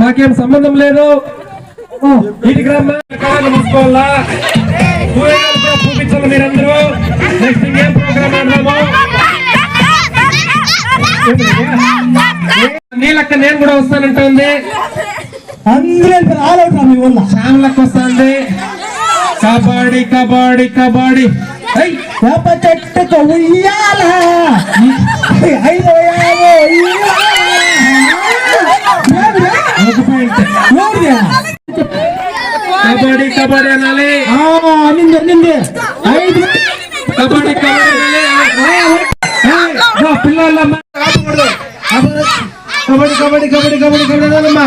మాకేం సంబంధం లేదు. వీటికి రమ్మా కళలు మూసుకోవాలా ఊయలాలు కూడా చూపించాలి మీరందరూ. నెక్స్ట్ ఇంకేం ప్రోగ్రామ్ ఆడదాము? నీలక్క నేను కూడా వస్తానంటుంది. అందరూ ఆల్ అవుట్ రా మీ వల్ల శ్యామలక్క వస్తుంది. కబడ్డీ కబడ్డీ కబడ్డీ. చెట్టుకు ఉయ్యాల. ఐదు ఉయ్యాలో ఒక ಕಬಡ್ಡಿ ಕಬಡ್ಡಿ ಅನ್ನಾಲಿ ನಿಂದೆ ನಿಂದೆ ಐದು ಕಬಡ್ಡಿ ಕಬಡ್ಡಿ ಪಿಲ್ಲಲ್ಲ ಕಬಡ್ಡಿ ಕಬಡ್ಡಿ ಕಬಡ್ಡಿ ಕಬಡ್ಡಿ ಕಬಡ್ಡಿ ನಮ್ಮ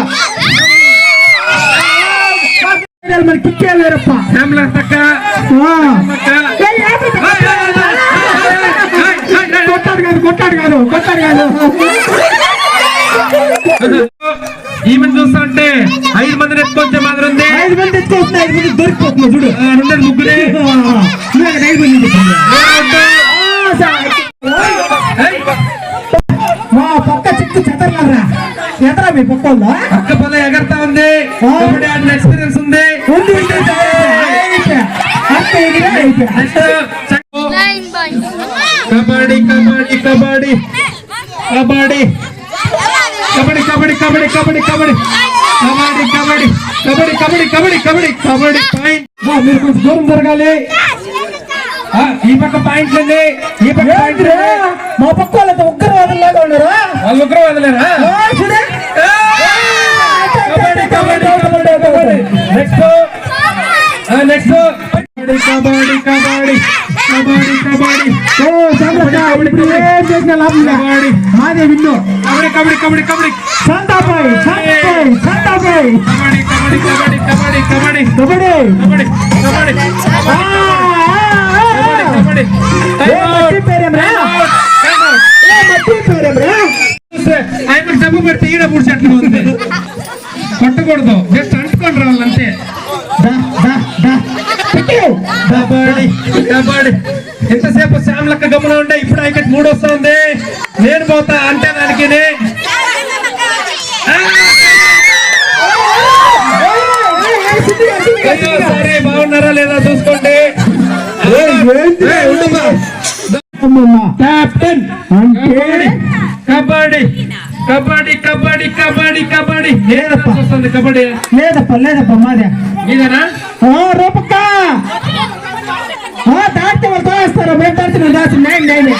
మనకి పిచ్చేయాలి రప్ప అంబులెన్స్ తక్క కొట్టాడు కాదు కొట్టాడు కాదు కొట్టాడు కాదు ఈమెను చూస్తుంటే ఐదు మంది ఎత్తుకొచ్చే మాత్రం ఉంది ఐదు మంది ఎత్తుకొస్తున్నా ఐదు మంది దొరికిపోతుంది చూడు రెండు ముగ్గురే ఐదు మంది పక్క ఉంది ఎక్స్పీరియన్స్ ఉంది ఉంది కబడ్డీ కబడ్డీ కబడ్డీ కబడ్డీ కబడ్డీ కబడ్డీ కబడ్డీ కబడ్డీ కబడ్డీ కబడ్డీ కబడ్డీ కబడ్డీ కబడ్డీ కబడ్డీ కబడ్డీ కబడ్డీ పాయింట్ మీరు కొంచెం దూరం జరగాలి ఈ పక్క పాయింట్లు అండి ఈ పక్క ఏంట్రా? మా పక్క వాళ్ళంతా ఉగ్రవాదుల్లాగా ఉన్నారా వాళ్ళు ముగ్గురు వదిలేరా ఆ, చూడే కబడ్డీ కబడ్డీ కబడ్డీ కబడ్డీ నెక్స్ట్ నెక్స్ట్ కబడ్డీ కబడ్డీ కబడ్డీ కబడ్డీ కబడ్డీ ఓ చంద్రక్క ఇప్పుడు ఏం చేసినా లాభం లేదు. కబడ్డీ మాదే విన్ను కబడ్డీ కబడ్డీ కబడ్డీ కబడ్డీ శాంతాబాయ్ శాంతాబాయ్ శాంతాబాయ్ కబడ్డీ కబడ్డీ కబడ్డీ కబడ్డీ కబడ్డీ కబడ్డీ కబడ్డీ కబడ్డీ ఆ, ఆ, ఆ. కబడ్డీ ఏ మట్టి పేరేంరా? ఏ మట్టి పేరేంరా? ఆయన డబ్బు పెడితే ఈడ పూడ్చేట్లు ఉంది కబడ్డీ కబడ్డీ ఎంతసేపు శ్యామలక్క గమన ఉండే? ఇప్పుడు ఆయన మూడు వస్తుంది నేను పోతా అంటే దానికి సరే బాగున్నారా లేదా చూసుకోండి. కబడ్డీ. కబడ్డీ కబడ్డీ కబడ్డీ కబడ్డీ. లేదప్పా. వస్తుంది కబడ్డీ. లేదప్ప లేదప్ప మాదే. ఇదేనా? ఆ, రూపక్క. ఆ, దాటితే వాళ్ళు దాస్తారు మేము మేము దాచి నేను నేను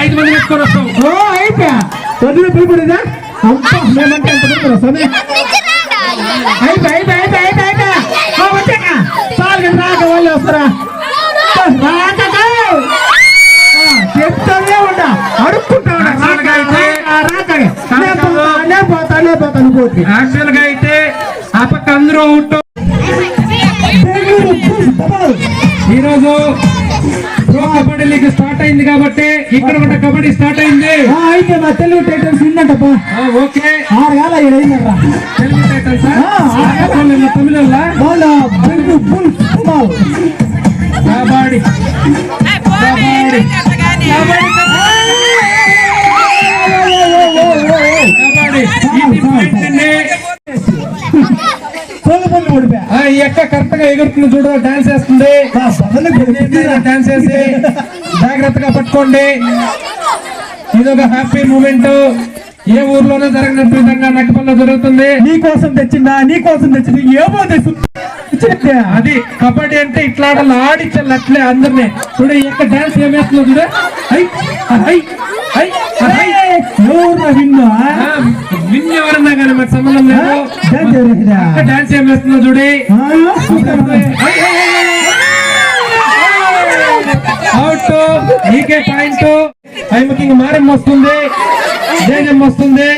ఐదు మంది పెట్టుకొని వస్తాం. అయిపోయా. పొద్దున పిలుపుడిదా అంతా మేమంటే అంత పిలుపురా సమయం యాక్చువల్గా అయితే ఆ పక్క అందరూ అవుట్ ఈ రోజు ప్రో కబడ్డీ లీగ్ స్టార్ట్ అయింది కాబట్టి ఇక్కడ కూడా కబడ్డీ స్టార్ట్ అయింది. ఆ, అయితే మా తెలుగు టైటల్స్ విన్నట్టప్పా ఆ, ఓకే. ఆరు వేల ఏడు అయిందరా తెలుగు తమిళ కబడ్డీ. కబడ్డీ. ఆ, ఈ అక్క కరెక్ట్గా ఎగురుతుంది చూడు డాన్స్ చేస్తుంది డాన్స్ చేసి జాగ్రత్తగా పట్టుకోండి. ఇది ఒక హ్యాపీ మూమెంట్. ఏ ఊర్లోనూ జరగనట్టు విధంగా నక్కపల్లిలో జరుగుతుంది. నీ కోసం తెచ్చిందా? నీ కోసం తెచ్చింది? ఏమో తెచ్చు ఇచ్చినట్టే అది కబడ్డీ అంటే ఇట్లా ఆడాలి ఆడించాలి అట్లే అందరినీ. చూడు ఈ యొక్క డాన్స్ ఏమేస్తుందో చూడు. ఐ ఐ ఐ ఐ ఎవరు విన్నా? ఎవరన్నా కానీ మాకు సంబంధం లేదు. డాన్స్ ఏమేస్తుందో చూడి. అవుట్. నీకే పాయింట్. టైంకి మారం వస్తుంది. జేజం వస్తుంది.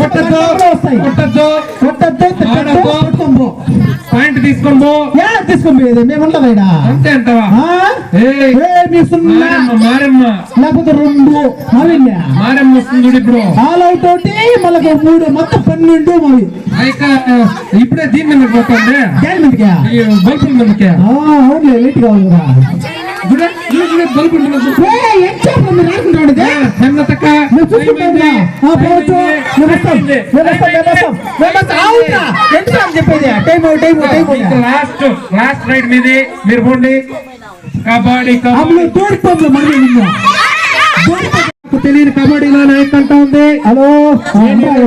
కొట్టద్దు. కొట్టద్దు. కొట్టద్దు. పాయింట్ తీసుకొని పో. తీసుకోలేదు మేము ఉండలేడా? అంతే అంటావా? మీ సున్నా? మారమ్మ లేకపోతే రెండు. మళ్ళీ మారమ్మ వస్తుంది ఇప్పుడు. ఆల్ అవుట్ ఒకటి మళ్ళీ మూడు మొత్తం పన్నెండు మళ్ళీ ఇప్పుడే దీని మీద పోతుంది బల్బుల మీదకే? అవునులే లేట్ కావాలి కదా. లాస్ట్ లాస్ట్ రైడ్ మీది. మీరు పోండి. కబడ్డీ కబడ్డీ. నిన్ను. నాకు తెలియని కబడ్డీలో నాయక్ అంటా ఉంది? హలో?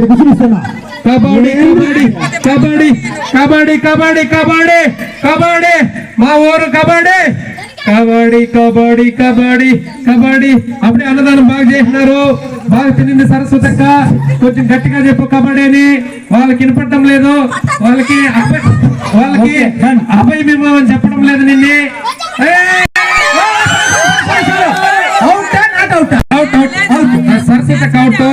విసిరిస్తున్నా కబడ్డీ కబడ్డీ కబడ్డీ కబడ్డీ కబడ్డీ కబడ్డీ కబడ్డీ. మా ఊరు కబడ్డీ. కబడ్డీ కబడ్డీ కబడ్డీ కబడ్డీ. అప్పుడే అన్నదానం బాగా చేసినారు. బాగా తినింది సరస్వతక్క కొంచెం గట్టిగా చెప్పు కబడ్డీ అని వాళ్ళకి వినపడటం లేదు. వాళ్ళకి వాళ్ళకి అభయ మిమ్మల్ని అని చెప్పడం లేదు నిన్నే. అవుట్ అవుట్ సరస్వతక్క అవుట్.